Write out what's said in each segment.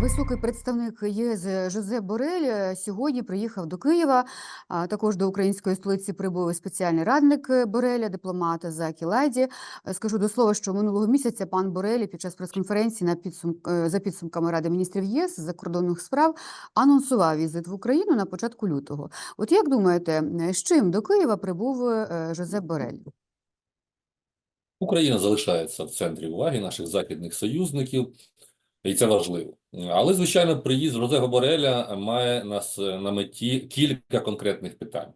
Високий представник ЄС Жозеп Борель е, сьогодні приїхав до Києва. Також до української столиці прибув спеціальний радник е, Бореля, дипломат Закі Лайді. Е, Скажу до слова, що минулого місяця пан Борель під час прес-конференції на підсум... е, за підсумками Ради міністрів ЄС закордонних справ анонсував візит в Україну на початку лютого. От як думаєте, з чим до Києва прибув е, Жозеп Борель? Україна залишається в центрі уваги наших західних союзників, і це важливо. Але, звичайно, приїзд Розега Бореля має нас е, на меті кілька конкретних питань.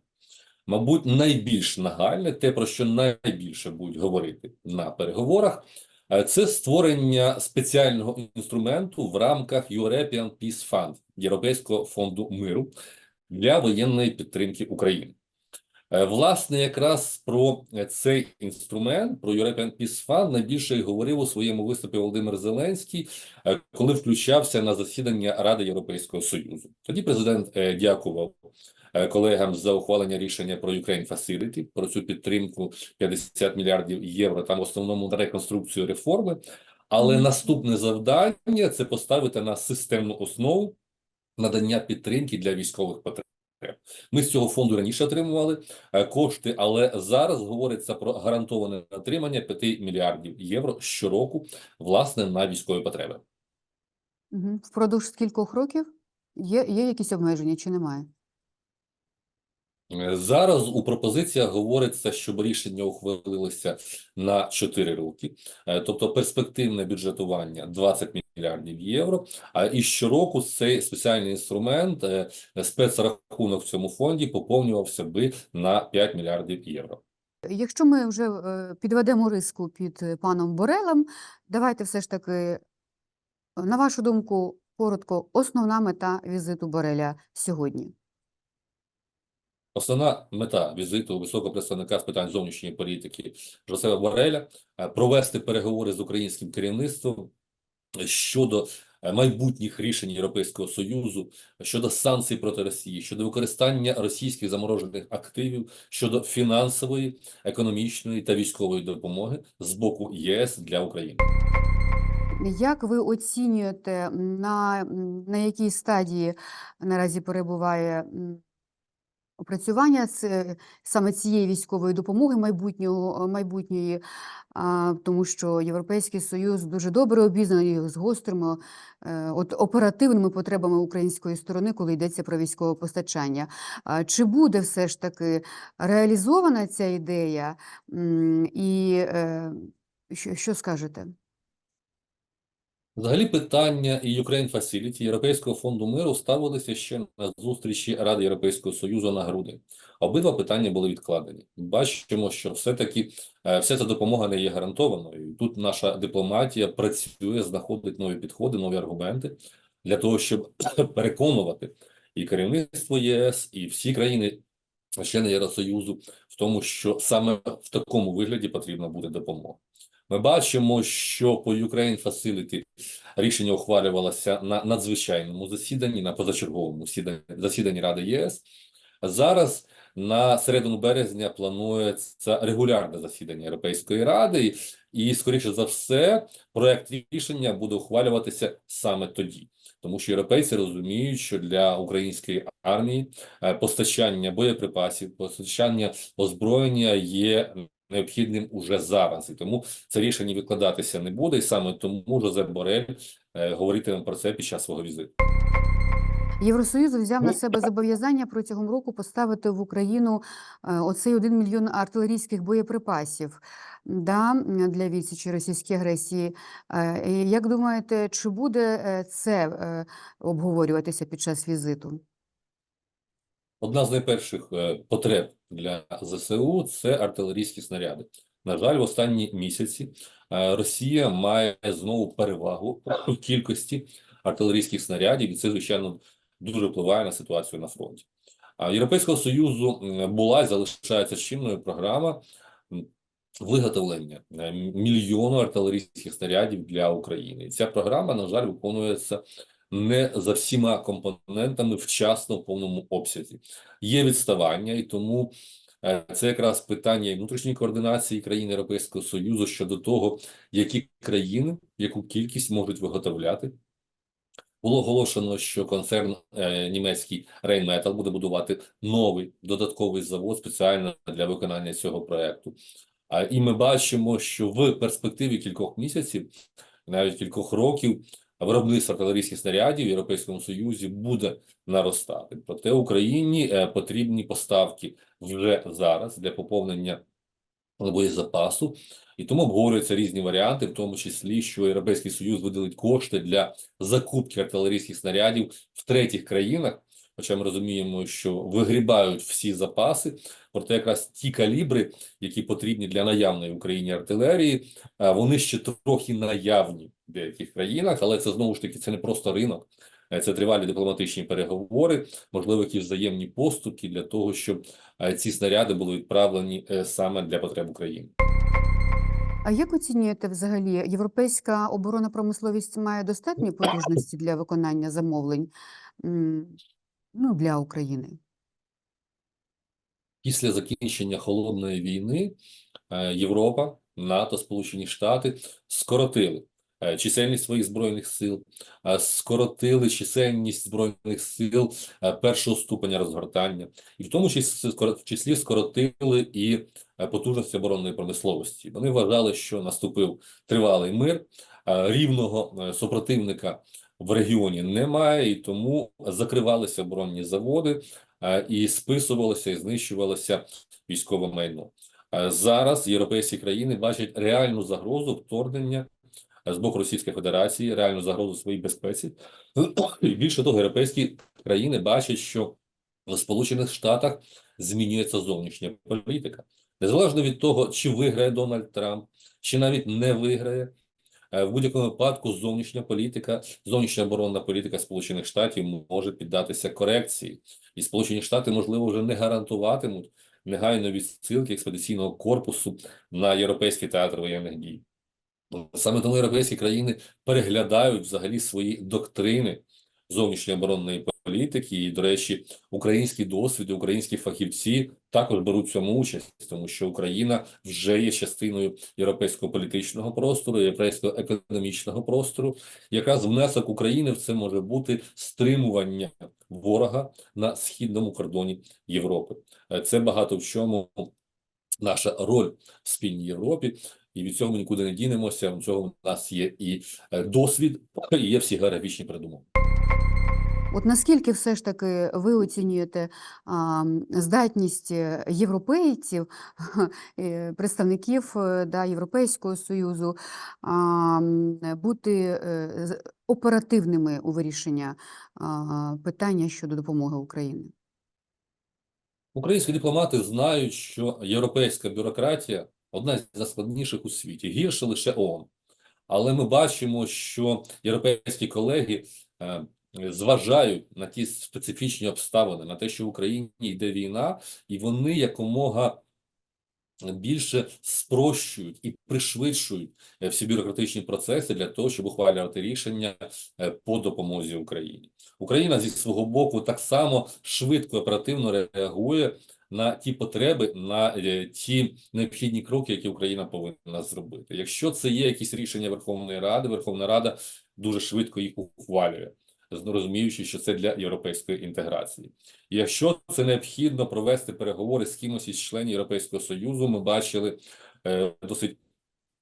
Мабуть, найбільш нагальне, те, про що найбільше будуть говорити на переговорах, е, це створення спеціального інструменту в рамках European Peace Fund, Європейського фонду миру для воєнної підтримки України. Е, Власне, якраз про е, цей інструмент, про European Peace Fund, найбільше говорив у своєму виступі Володимир Зеленський, е, коли включався на засідання Ради Європейського Союзу. Тоді президент дякував колегам за ухвалення рішення про Ukraine Facility, про цю підтримку 50 мільярдів євро, там в основному на реконструкцію реформи. Але наступне завдання це поставити на системну основу надання підтримки для військових потреб. Ми з цього фонду раніше отримували е, кошти, але зараз говориться про гарантоване отримання 5 мільярдів євро щороку, власне, на військові потреби. Впродовж скількох років? Є, є якісь обмеження чи немає? Зараз у пропозиціях говориться, щоб рішення ухвалилося на 4 роки, Е, тобто перспективне бюджетування 20 мільярдів євро. А і щороку цей спеціальний інструмент, е, спецрахунок в цьому фонді поповнювався би на 5 мільярдів євро. Якщо ми вже е, підведемо риску під паном Борелем, давайте все ж таки, на вашу думку, коротко, основна мета візиту Бореля сьогодні. Основна мета візиту високого представника з питань зовнішньої політики Жосева Бореля е, провести переговори з українським керівництвом щодо е, майбутніх рішень Європейського Союзу, щодо санкцій проти Росії, щодо використання російських заморожених активів, щодо фінансової, економічної та військової допомоги з боку ЄС для України. Як ви оцінюєте, на, на якій стадії наразі перебуває опрацювання з, саме цієї військової допомоги майбутнього, майбутньої, а, тому що Європейський Союз дуже добре обізнаний з гострими е, от, оперативними потребами української сторони, коли йдеться про військове постачання. Чи буде все ж таки реалізована ця ідея? І е, що, що скажете? Взагалі питання і Ukraine Facility Європейського фонду миру ставилися ще на зустрічі Ради Європейського Союзу на грудень. Обидва питання були відкладені. Бачимо, що все-таки е, вся ця допомога не є гарантованою. Тут наша дипломатія працює, знаходить нові підходи, нові аргументи для того, щоб переконувати і керівництво єС, і всі країни члени Євросоюзу в тому, що саме в такому вигляді потрібна буде допомога. Ми бачимо, що по Ukraine Facility рішення ухвалювалося на надзвичайному засіданні, на позачерговому сіданні- засіданні Ради ЄС. Зараз на середину березня планується регулярне засідання Європейської ради, і, скоріше за все, проект рішення буде ухвалюватися саме тоді. Тому що європейці розуміють, що для української армії е, постачання боєприпасів, постачання озброєння є необхідним уже зараз, і тому це рішення відкладатися не буде, і саме тому Жозеп Борель е, говоритиме про це під час свого візиту. Євросоюз взяв на Ну, себе зобов'язання протягом року поставити в Україну е, оцей 1 мільйон артилерійських боєприпасів да, для відсічі російської агресії. Е, Як думаєте, чи буде це обговорюватися під час візиту? Одна з найперших е, потреб для ЗСУ це артилерійські снаряди. На жаль, в останні місяці е, Росія має знову перевагу в кількості артилерійських снарядів, і це, звичайно, дуже впливає на ситуацію на фронті. А Європейського Союзу була і залишається чинною програма виготовлення е, мільйону артилерійських снарядів для України. Ця програма, на жаль, виконується не за всіма компонентами вчасно в повному обсязі. Є відставання, і тому е, це якраз питання і внутрішньої координації країн Європейського Союзу щодо того, які країни, яку кількість можуть виготовляти Було оголошено, що концерн е, німецький Rheinmetall буде будувати новий додатковий завод спеціально для виконання цього проекту. А і ми бачимо, що в перспективі кількох місяців, навіть кількох років, виробництво артилерійських снарядів в Європейському Союзі буде наростати. Проте Україні е, потрібні поставки вже зараз для поповнення боєзапасу, і тому обговорюються різні варіанти, в тому числі, що Європейський Союз виділить кошти для закупки артилерійських снарядів в третіх країнах. Хоча ми розуміємо, що вигрібають всі запаси, проте якраз ті калібри, які потрібні для наявної в Україні артилерії, е, вони ще трохи наявні в деяких країнах, але це знову ж таки це не просто ринок, е, це тривалі дипломатичні переговори, можливо, якісь взаємні поступки для того, щоб е, ці снаряди були відправлені саме для потреб України. А як оцінюєте взагалі, європейська оборонна промисловість має достатні потужності для виконання замовлень ну, для України? Після закінчення холодної війни е, Європа, НАТО, Сполучені Штати скоротили е, чисельність своїх збройних сил, е, скоротили чисельність збройних сил першого ступеня розгортання, і в тому числі, скоротили і потужності оборонної промисловості. Вони вважали, що наступив тривалий мир, рівного супротивника в регіоні немає, і тому закривалися оборонні заводи і списувалося і знищувалося військове майно. Зараз європейські країни бачать реальну загрозу вторгнення з боку Російської Федерації, реальну загрозу своїй безпеці. Більше того, європейські країни бачать, що в Сполучених Штатах змінюється зовнішня політика. Незалежно від того, чи виграє Дональд Трамп, чи навіть не виграє, в будь-якому випадку зовнішня політика, зовнішня оборонна політика Сполучених Штатів може піддатися корекції, і Сполучені Штати, можливо, вже не гарантуватимуть негайної відсилки експедиційного корпусу на європейський театр воєнних дій. Саме тому європейські країни переглядають взагалі свої доктрини зовнішньої оборонної політики. І, до речі, український досвід, українські фахівці також беруть в цьому участь, тому що Україна вже є частиною європейського політичного простору, європейського економічного простору. Якраз внесок України в це може бути стримування ворога на східному кордоні Європи. Е, Це багато в чому наша роль в спільній Європі. І від цього ми нікуди не дінемося. У цього в нас є і е, досвід, і є всі географічні передумови. От наскільки все ж таки ви оцінюєте а, здатність е, європейців, е, представників е, да, Європейського Союзу а, бути оперативними у вирішення а, питання щодо допомоги Україні? Українські дипломати знають, що європейська бюрократія одна з найскладніших у світі, гірше лише ООН. Але ми бачимо, що європейські колеги зважають на ті специфічні обставини, на те, що в Україні йде війна, і вони якомога більше спрощують і пришвидшують всі бюрократичні процеси для того, щоб ухвалювати рішення е, по допомозі Україні. Україна зі свого боку так само швидко і оперативно реагує на ті потреби, на е, ті необхідні кроки, які Україна повинна зробити. Якщо це є якісь рішення Верховної Ради, Верховна Рада дуже швидко їх ухвалює, розуміючи, що це для європейської інтеграції. Якщо це необхідно провести переговори з кимось із членів Європейського Союзу, ми бачили е, досить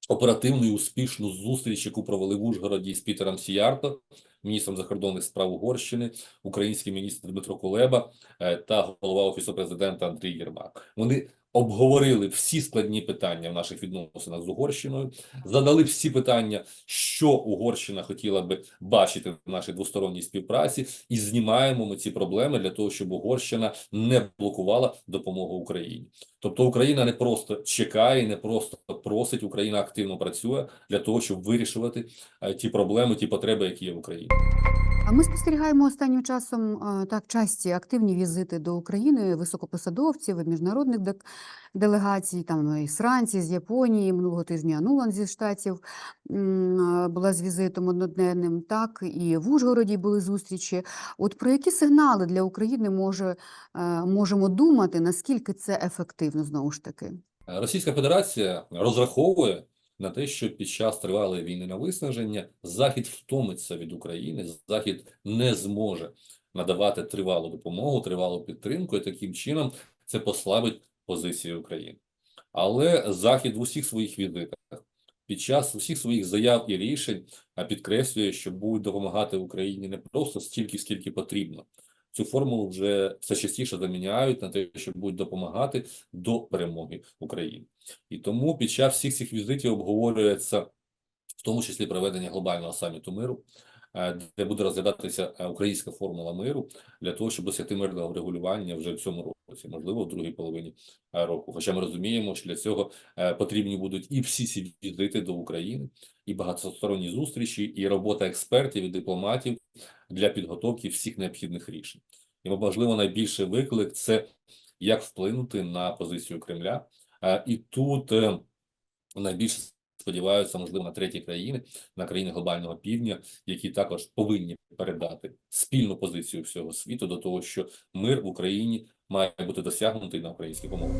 оперативну і успішну зустріч, яку провели в Ужгороді з Пітером Сіярто, міністром закордонних справ Угорщини, український міністр Дмитро Кулеба е, та голова офісу президента Андрій Єрмак. Вони обговорили всі складні питання в наших відносинах з Угорщиною, задали всі питання, що Угорщина хотіла би бачити в нашій двосторонній співпраці, і знімаємо ми ці проблеми для того, щоб Угорщина не блокувала допомогу Україні. Тобто Україна не просто чекає, не просто просить, Україна активно працює для того, щоб вирішувати е, ті проблеми, ті потреби, які є в Україні. А ми спостерігаємо останнім часом е, так часті активні візити до України високопосадовців, міжнародних делегацій, там із Франції, з Японії, минулого тижня Нуланд зі Штатів була з візитом одноденним, так, і в Ужгороді були зустрічі. От про які сигнали для України може, е, можемо думати, наскільки це ефективно, знову ж таки? Російська Федерація розраховує на те, що під час тривалої війни на виснаження Захід втомиться від України, Захід не зможе надавати тривалу допомогу, тривалу підтримку, і таким чином це послабить позиції України. Але Захід в усіх своїх візитах, під час усіх своїх заяв і рішень підкреслює, що будуть допомагати Україні не просто стільки, скільки потрібно. Цю формулу вже все частіше заміняють на те, що будуть допомагати до перемоги України. І тому під час всіх цих візитів обговорюється в тому числі проведення глобального саміту миру, де буде розглядатися е, українська формула миру для того, щоб досягти мирного врегулювання вже в цьому році, можливо, в другій половині е, року. Хоча ми розуміємо, що для цього е, потрібні будуть і всі ці візити до України, і багатосторонні зустрічі, і робота експертів і дипломатів для підготовки всіх необхідних рішень. І можливо найбільший виклик це як вплинути на позицію Кремля. Е, І тут е, найбільше сподіваються, можливо, на треті країни, на країни глобального півдня, які також повинні передати спільну позицію всього світу до того, що мир в Україні має бути досягнутий на українських умовах.